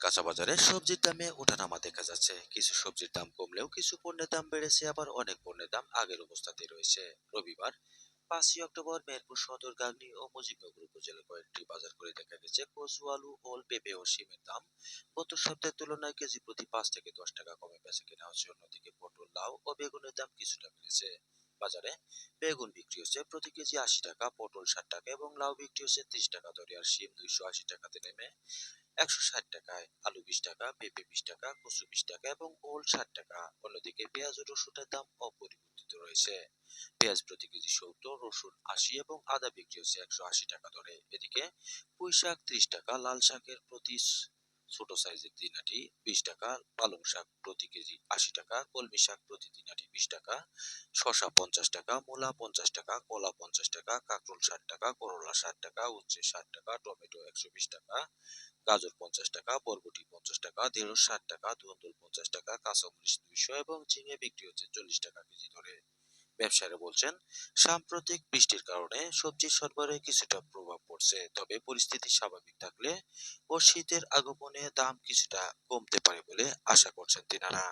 কাঁচা বাজারে সবজির দামে ওঠানামা দেখা যাচ্ছে। কিছু সবজির দাম কমলেও কিছু পণ্যের দাম বেড়েছে, আবার অনেক পণ্যের দাম আগের অবস্থাতেই রয়েছে। রবিবার, পাঁচই অক্টোবর, মেহেরপুর সদর, গাংনী ও মুজিবনগর উপজেলার কয়েকটি বাজার করে দেখা গেছে। কচু আলু ওল, পেঁপে ও শিমের দাম গত সপ্তাহের তুলনায় কেজি প্রতি পাঁচ থেকে দশ টাকা কমে বেচে কেনা হচ্ছে। অন্যদিকে পটল, লাউ ও বেগুনের দাম কিছুটা বেড়েছে। বাজারে বেগুন বিক্রি হচ্ছে প্রতি কেজি আশি টাকা, পটল ষাট টাকা এবং লাউ বিক্রি হচ্ছে ত্রিশ টাকা। দরে আর শিম দুইশো আশি টাকাতে নেমে একশো ষাট টাকায় আলু বিশ টাকা, পেঁপে বিশ টাকা, কচু বিশ টাকা এবং ওল ষাট টাকা। অন্যদিকে পেঁয়াজ ও রসুনের দাম অপরিবর্তিত রয়েছে। পেঁয়াজ প্রতি কেজি সত্তর, রসুন আশি এবং আদা বিক্রি হচ্ছে একশো আশি টাকা দরে। এদিকে পুঁই শাক ত্রিশ টাকা লাল শাকের প্রতি ছোট সাইজের তিন আটি বিশ টাকা, পালং শাক প্রতি কেজি আশি টাকা, কলমি শাক প্রতি তিন আটি বিশ টাকা, শসা পঞ্চাশ টাকা, মূলা পঞ্চাশ টাকা, কলা পঞ্চাশ টাকা, কাঁকরোল ষাট টাকা, করলা ষাট টাকা, উচ্ছে ষাট টাকা, টমেটো একশো বিশ টাকা, গাজর পঞ্চাশ টাকা, বরবটি পঞ্চাশ টাকা, ঢেঁড়স ষাট টাকা, ধুন্দুল পঞ্চাশ টাকা, কাঁচামরিচ দুইশো এবং ঝিঙে বিক্রি হচ্ছে চল্লিশ টাকা কেজি ধরে। ব্যবসায়ীরা বলছেন, সাম্প্রতিক বৃষ্টির কারণে সবজির সরবরাহে কিছুটা প্রভাব পড়ছে, তবে পরিস্থিতি স্বাভাবিক থাকলে ও শীতের আগমনে দাম কিছুটা কমতে পারে বলে আশা করছেন তিনারা।